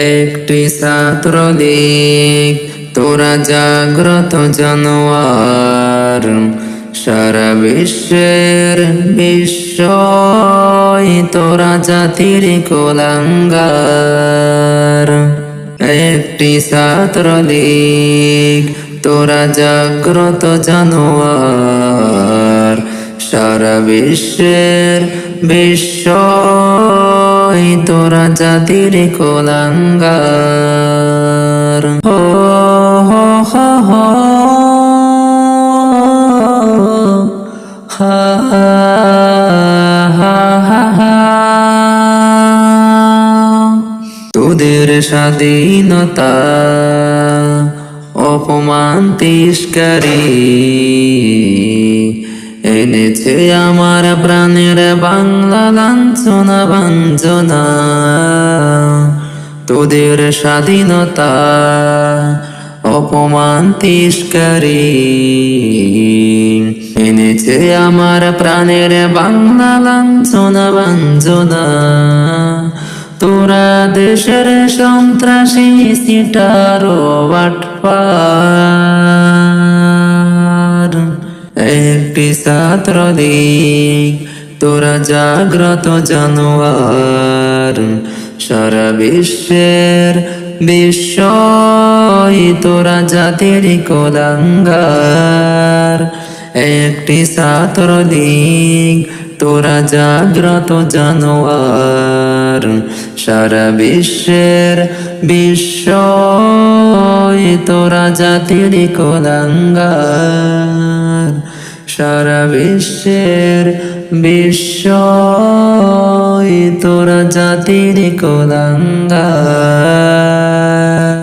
একটি ছাত্র দিক তোরা জাগ্রত জানোয়ার। সারা বিশ্বের বিশ্বই তোরা জাতির কোলাঙ্গার। একটি ছাত্র দিক তোরা জাগ্রত জানোয়ার। সারা বিশ্বের বিশ্বই তোরা জাতির কোলাঙ্গার। হো হো হো হো। হা হা তোদের স্বাধীনতা অপমান তিস্কারি এনেছে আমার প্রাণের বাংলা লাঞ্ছনা, বাঞ্ছনা। তোদের স্বাধীনতা অপমান তিস্কারি এনেছে আমার প্রাণের বাংলা লাঞ্ছনা, বাঞ্ছনা। তোরা দেশের সন্ত্রাসী, সিটারো বাটপার একটি ছাত্র দিক, তোরা জাগ্রত জানোয়ার। সারা বিশ্বের বিশ্বই তোরা জাতির কোলাঙ্গার। একটি ছাত্র দিক, তোরা জাগ্রত জানোয়ার। সারা বিশ্বের বিশ্বই তোরা জাতির কোলাঙ্গার। সারা বিশ্বের বিশ্ব তোরা জাতির কোলাঙ্গার।